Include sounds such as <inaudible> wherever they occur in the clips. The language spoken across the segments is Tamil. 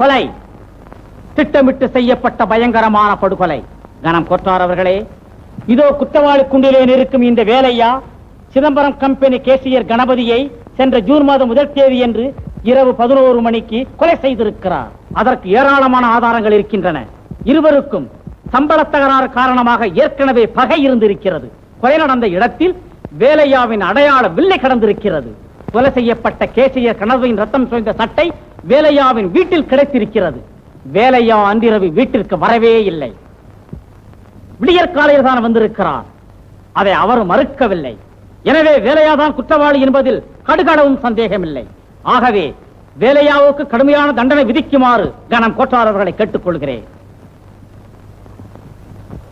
கொலை. திட்டமிட்டு செய்யப்பட்ட பயங்கரமான படுகொலை. கனம் கொற்றார் அவர்களே இதோ குற்றவாளி குண்டிலே இருக்கும் இந்த வேலையா? சிதம்பரம் கம்பெனி கேசியர் கணபதியை சென்ற ஜூன் மாதம் முதல் தேதி என்று இரவு பதினோரு மணிக்கு கொலை செய்திருக்கிறார். அதற்கு ஏராளமான ஆதாரங்கள் இருக்கின்றன. இருவருக்கும் சம்பள தகராறு காரணமாக ஏற்கனவே பகை இருந்திருக்கிறது. கொலை நடந்த இடத்தில் வேலையாவின் அடையாள வில்லை கடந்திருக்கிறது. கொலை செய்யப்பட்ட கேசியர் கணபதியின் ரத்தம் சோய்ந்த சட்டை வேலையாவின் வீட்டில் கிடைத்திருக்கிறது. வேலையா அன்றிரவு வீட்டிற்கு வரவே இல்லை. விடியற் காலையில் தான் வந்திருக்கிறார். அதை அவர் மறுக்கவில்லை. எனவே வேலையாதான் குற்றவாளி என்பதில் கடுகளவும் சந்தேகமில்லை. ஆகவே வேலையாவுக்கு கடுமையான தண்டனை விதிக்குமாறு கனம் கோட்டார் அவர்களை கேட்டுக்கொள்கிறேன்.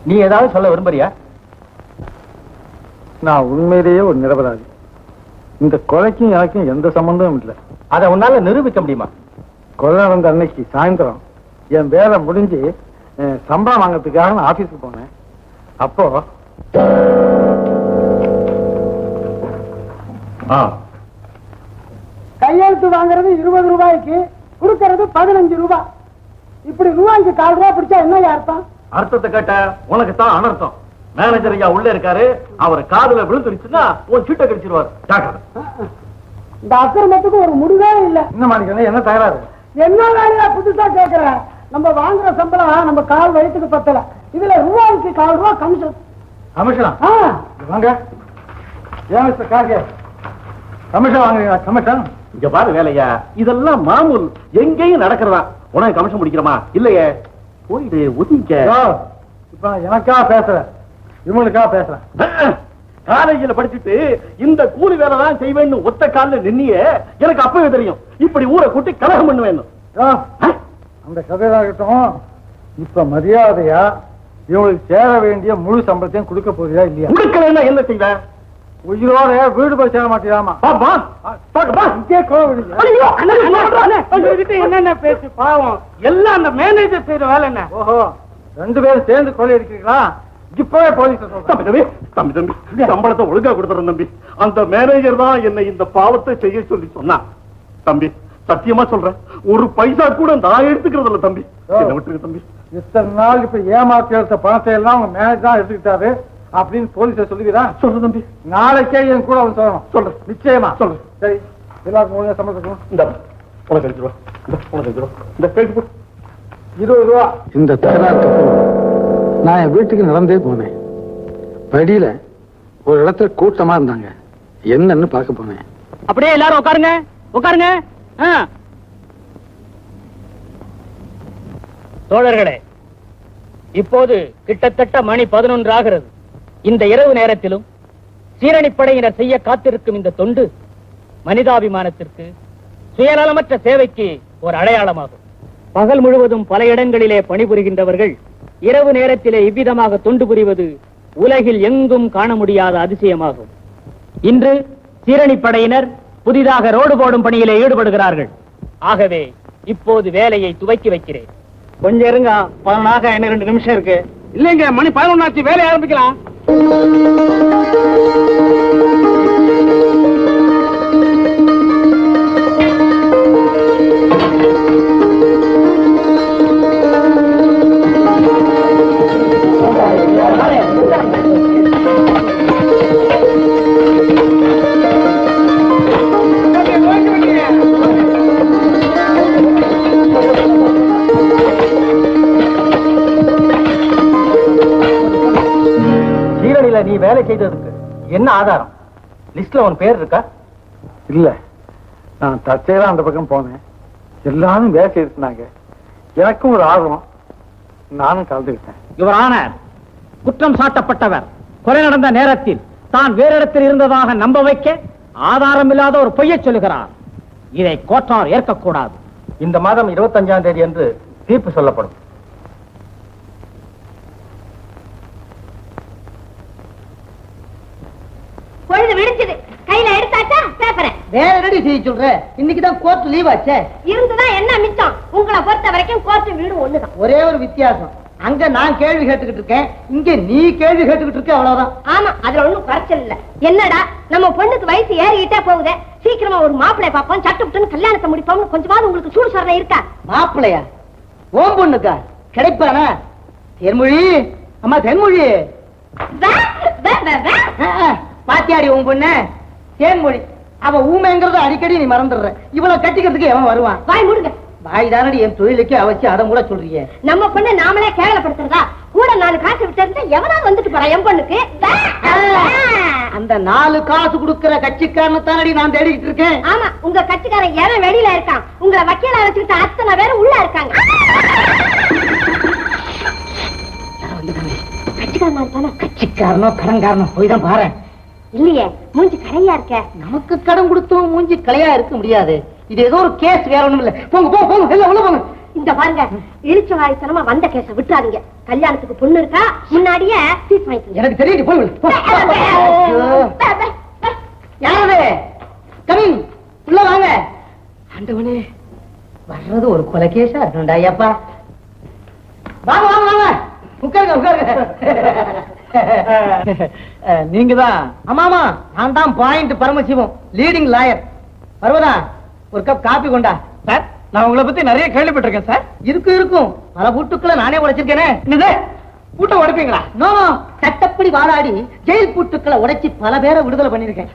நீ ஏதாவது சொல்ல விரும்புறியா? நான் உண்மையிலேயே ஒரு நிரபராதி. இந்த கொலைக்கும் எனக்கும் எந்த சம்பந்தமும் இல்லை. அதை உன்னால நிரூபிக்க முடியுமா? கொலை நடந்த அன்னைக்கு சாயந்தரம் என் வேலை முடிஞ்சு சம்பளம் வாங்கறதுக்காக நான் ஆபீஸ்க்கு போனேன். அப்போ ஆ. கையெழுத்து வாங்குறது இருபது ரூபாய்க்கு கொடுக்கறது பதினஞ்சு ரூபாய் இப்படி ரூபாய்க்கு கால் ரூபாய் பிடிச்சா என்ன அர்த்தம்? அர்த்தத்தை கேட்ட உனக்கு தான் அனர்த்தம். மேனேஜர் ஐயா உள்ள இருக்காரு. அவர் காதுல விழுந்துருச்சுன்னா உன் சீட்டை கடிச்சிருவார் ஜாக்கிரதை. இந்த அக்கிரமத்துக்கு ஒரு முடிவே இல்ல. என்ன மாணிக்கணும் என்ன தகராறு? என்ன வேலையா புதுசா கேக்குற? நம்ம வாங்குற சம்பளம் நம்ம கால் வயிற்றுக்கு பத்தல. இதுல ரூபாய்க்கு கால் ரூபாய் கமிஷன். கமிஷனா? ஆ, வாங்க. ஏன் மிஸ்டர் கார்கே? கமிஷன் வாங்குறீங்களா? கமிஷன்? இங்க பாரு வேலையா. இதெல்லாம் மாமூல். எங்கேயும் நடக்கிறதா. உனக்கு கமிஷன் முடிக்கிறோமா இல்லையே. போயிடு ஒதுங்க இப்ப எனக்கா பேசுறேன் இவங்களுக்கா பேசுறேன். காலேஜில் படிச்சுட்டு இந்த கூலி வேலை தான் செய்வேன்னு ஒத்த கால்ல நின்னியே எனக்கு அப்பவே தெரியும். இப்படி ஊரை கூட்டி கலகம் பண்ணுவேன் அந்த கதையாகட்டும் இப்ப மரியாதையா இவங்களுக்கு சேர வேண்டிய முழு சம்பளத்தையும் கொடுக்க போறியா இல்லையா? கொடுக்கலன்னா என்ன செய்வேன் உயிரோட வீடு போய் சேர அண்ணா. என்னென்ன பேசி பாவம்? எல்லாம் அந்த மேனேஜர் செய்யற வேலை என்ன? ஓஹோ. ரெண்டு பேரும் சேர்ந்து கொலை அடிக்கிறீங்களா? இப்பவே போலீஸ் தம்பி தம்பி தம்பி தம்பி. சம்பளத்தை ஒழுங்கா கொடுத்துறேன் தம்பி. அந்த மேனேஜர் தான் என்னை இந்த பாவத்தை செய்ய சொல்லி சொன்னான். தம்பி சத்தியமா சொல்றேன். ஒரு பைசா கூட நான் எடுத்துக்கிறது இல்ல தம்பி என்ன விட்டுருங்க தம்பி. இத்தனை நாள் இப்ப ஏமாத்தி எடுத்த பணத்தை எல்லாம் உங்க மேனேஜர் தான் எடுத்துக்கிட்டாரு அப்படின்னு போலீஸ சொல்லுவீரா? சொல்லு தம்பி. நாளைக்கே என் கூட வந்து சொல்லணும் சொல்றேன். நிச்சயமா. சொல்லு. சரி எல்லாருக்கும் ஒழுங்கா சம்பளம். இந்த உனக்கு அஞ்சு ரூபா இந்த உனக்கு அஞ்சு ரூபா இந்த கேட்டு இருபது ரூபா. இந்த அப்புறம் நான் என் வீட்டுக்கு நடந்தே போனேன். வழியில ஒரு இடத்துல கூட்டமா இருந்தாங்க. என்னன்னு பார்க்க போனேன். அப்படியே எல்லாரும் உட்காருங்க. உட்காருங்க. தோழர்களே இப்போது கிட்டத்தட்ட மணி பதினொன்று ஆகிறது இந்த இரவு நேரத்திலும் சீரணிப்படையினர் செய்ய காத்திருக்கும் இந்த தொண்டு மனிதாபிமானத்திற்கு சுயநலமற்ற சேவைக்கு ஒரு அடையாளமாகும். பகல் முழுவதும் பல இடங்களிலே பணிபுரிகின்றவர்கள் இரவு நேரத்திலே இவ்விதமாக தொண்டு புரிவது உலகில் எங்கும் காண முடியாத அதிசயமாகும். இன்று சீரணி படையினர் புதிதாக ரோடு போடும் பணியிலே ஈடுபடுகிறார்கள். ஆகவே இப்போது வேலையை துவக்கி வைக்கிறேன். கொஞ்சம் இருங்க பதினாக என்ன ரெண்டு நிமிஷம் இருக்கு. இல்லைங்க மணி பதினொன்னாச்சு வேலையை ஆரம்பிக்கலாம். வேலை செய்ததுக்கு என்ன ஆதாரம்? லிஸ்ட்ல உன் பேர் இருக்கா? இல்ல. நான் தற்செயலா அந்த பக்கம் போனேன். எல்லாரும் வேலை செய்திருந்தாங்க எனக்கும் ஒரு ஆர்வம். நானும் கலந்துக்கிட்டேன். யுவர் ஆனர் குற்றம் சாட்டப்பட்டவர் கொலை நடந்த நேரத்தில் தான் வேறு இடத்தில் இருந்ததாக நம்ப வைக்க ஆதாரம் இல்லாத ஒரு பொய்யச் சொல்லுகிறார். இதை கோட்டார் ஏற்கக்கூடாது. இந்த மாதம் இருபத்தஞ்சாம் தேதி அன்று தீர்ப்பு சொல்லப்படும். வேற ரெடி செய்ய சொல்ற? இன்னைக்கு தான் கோர்ட் லீவ் ஆச்சே. இருந்துதான் என்ன மிச்சம்? உங்களை பொறுத்த வரைக்கும் கோர்ட்டு வீடு ஒண்ணுதான். ஒரே ஒரு வித்தியாசம். அங்க நான் கேள்வி கேட்டுக்கிட்டு இருக்கேன் இங்க நீ கேள்வி கேட்டுக்கிட்டு இருக்க அவ்வளவுதான். ஆமா அதுல ஒண்ணும் குறைச்சல் இல்ல. என்னடா நம்ம பொண்ணுக்கு வயசு ஏறிக்கிட்டே போகுதே. சீக்கிரமா ஒரு மாப்பிளை பார்ப்போம் சட்டு புட்டுன்னு கல்யாணத்தை முடிப்போம்னு கொஞ்சமாவது உங்களுக்கு சூடு சொரணை இருக்கா? மாப்பிள்ளையா? ஓம் பொண்ணுக்கா? கிடைப்பானா? தென்மொழி? அம்மா தென்மொழி. பாத்தியாடி உன் பொண்ணு? தேன்மொழி. அவ ஊமைங்கிறத அடிக்கடி நீ மறந்துடுற. இவ்வளவு கட்டிக்கிறதுக்கு எவன் வருவான்? வாய் மூடுங்க. வாய் தானடி என் தொழிலுக்கு அவச்சு அதை கூட சொல்றீங்க. நம்ம பொண்ணு நாமளே கேவலப்படுத்துறதா? கூட நாலு காசு விட்டு எவனாவது வந்துட்டு போறான் என் பொண்ணுக்கு. அந்த நாலு காசு கொடுக்கிற கட்சிக்காரனை தானடி நான் தேடிக்கிட்டு இருக்கேன். ஆமா உங்க கட்சிக்காரன் எவன் வெளியில இருக்கான்? உங்களை வக்கீலா வச்சுக்கிட்டு அத்தனை பேரும் உள்ள இருக்காங்க. கட்சிக்காரனா கட்சிக்காரனோ கடன்காரனோ போய் தான் பாரு இல்லையே மூஞ்சி கரையா இருக்க நமக்கு கடன் கொடுத்தோம் மூஞ்சி கலையா இருக்க முடியாது இது ஏதோ ஒரு கேஸ் வேற ஒண்ணும் இல்ல போங்க போங்க போங்க எல்லாம் உள்ள போங்க இந்த பாருங்க இழிச்ச வாய்த்தனமா வந்த கேஸ விட்டுறாதீங்க கல்யாணத்துக்கு பொண்ணு இருக்கா முன்னாடியே ஃபீஸ் வாங்கிக்கோங்க எனக்கு தெரியுது போய். யாரது கமிங் உள்ள வாங்க ஆண்டவனே வர்றது ஒரு கொலை கேஸா இருக்கணும்டா ஐயப்பா வாங்க வாங்க வாங்க உட்காருங்க உட்காருங்க நீங்க தான் ஆமா ஆமா. நான் தான் point Paramasivam leading lawyer Parvatha ஒரு கப் காபி கொண்டா. சார் நான் உங்களை பத்தி நிறைய கேள்விப்பட்டிருக்கேன் சார் இருக்கும் இருக்கும். பல பூட்டுக்களை நானே உடைச்சிருக்கேனே. என்னது? பூட்டை உடைப்பீங்களா? நோ சட்டப்படி வாதாடி ஜெயில் பூட்டுக்களை உடைச்சு பல பேரை விடுதலை பண்ணிருக்கேன்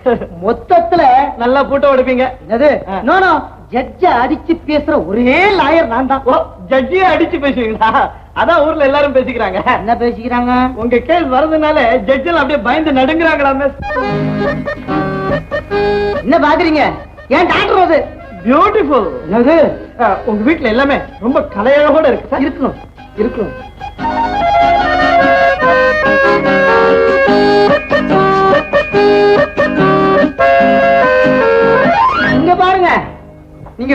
மொத்தத்துல <laughs> நல்லா பூட்டை உடைப்பீங்க. என்னது? நோ நோ ஜட்ஜ அடிச்சு பேசுற ஒரே லாயர் நான் தான் ஜட்ஜியே அடிச்சு பேசுவீங்களா? அதான் ஊர்ல எல்லாரும் பேசிக்கிறாங்க. என்ன பேசிக்கிறாங்க? உங்க கேஸ் வரதுனால ஜட்ஜெல்லாம் அப்படியே பயந்து நடுங்குறாங்களாமே. என்ன பாக்குறீங்க? ஏன் டாக்டர் அது? பியூட்டிஃபுல் என்னது? உங்க வீட்ல எல்லாமே ரொம்ப கலையழகோட இருக்கு. இருக்கணும். இருக்கணும்.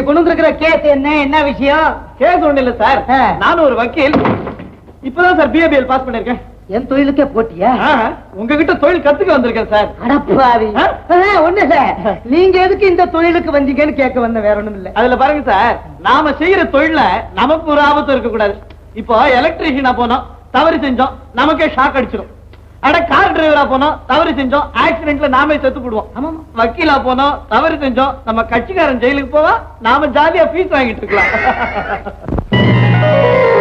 கொண்டு வந்திருக்கிற கேஸ் என்ன என்ன விஷயம்? கேஸ் ஒண்ணு இல்ல சார் நானும் ஒரு வக்கீல். இப்பதான் சார் பிஏபிஎல் பாஸ் பண்ணிருக்கேன். என் தொழிலுக்கே போட்டியா? உங்ககிட்ட தொழில் கத்துக்க வந்திருக்கேன் சார் அடப்பாவி ஒண்ணு நீங்க எதுக்கு இந்த தொழிலுக்கு வந்தீங்கன்னு கேட்க வந்த வேற ஒண்ணும் இல்ல. அதுல பாருங்க சார் நாம செய்யற தொழில நமக்கு ஒரு ஆபத்து இருக்க கூடாது இப்போ எலக்ட்ரிஷியனா போனோம் தவறு செஞ்சோம் நமக்கே ஷாக் அடிச்சிடும் அட கார் டிரைவரா போனோம் தவறு செஞ்சோம் ஆக்சிடென்ட்ல நாமே செத்து போடுவோம் வக்கீலா போனோம் தவறு செஞ்சோம் நம்ம கட்சிக்காரன் ஜெயிலுக்கு போவா நாம ஜாலியா ஃபீஸ் வாங்கிட்டு இருக்கலாம். <laughs>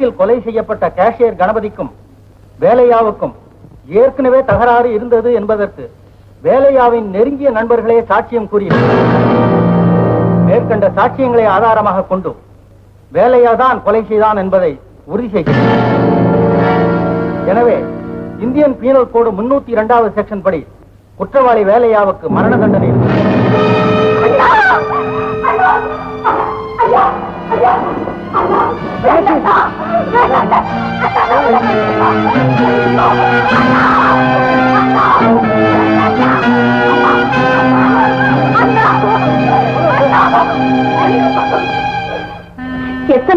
வழக்கில் கொலை செய்யப்பட்ட கேஷியர் கணபதிக்கும் வேலையாவுக்கும் ஏற்கனவே தகராறு இருந்தது என்பதற்கு வேலையாவின் நெருங்கிய நண்பர்களே சாட்சியம் கூறியுள்ளனர் மேற்கண்ட சாட்சியங்களை ஆதாரமாக கொண்டு வேலையா தான் கொலை செய்தான் என்பதை உறுதி செய்கிறது எனவே இந்தியன் பீனல் கோடு முன்னூத்தி இரண்டாவது செக்ஷன் படி குற்றவாளி வேலையாவுக்கு மரண தண்டனை இருக்கிறது. எத்தனை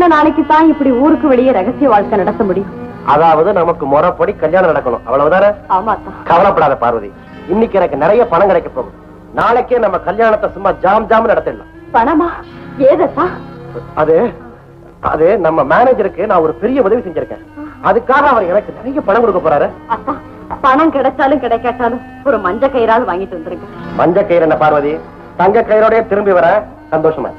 நாளைக்கு தான் இப்படி ஊருக்கு வெளியே ரகசிய வாழ்க்கை நடத்த முடியும்? அதாவது நமக்கு முறைப்படி கல்யாணம் நடக்கணும். அவ்வளவுதானே? ஆமாத்தான் கவலைப்படாத பார்வதி. இன்னைக்கு எனக்கு நிறைய பணம் கிடைக்க போகுது. நாளைக்கே நம்ம கல்யாணத்தை சும்மா ஜாம் ஜாம் நடத்திடலாம். பணமா? ஏதத்தா? அது அது நம்ம மேனேஜருக்கு நான் ஒரு பெரிய உதவி செஞ்சிருக்கேன். அதுக்காக அவர் எனக்கு நிறைய பணம் கொடுக்க போறாரு. பணம் கிடைச்சாலும் கிடைக்காட்டாலும் ஒரு மஞ்ச கயிறாவது வாங்கிட்டு வந்துருங்க. மஞ்ச கயிறு என்ன பார்வதி? தங்க கயிறோடய திரும்பி வர சந்தோஷமா.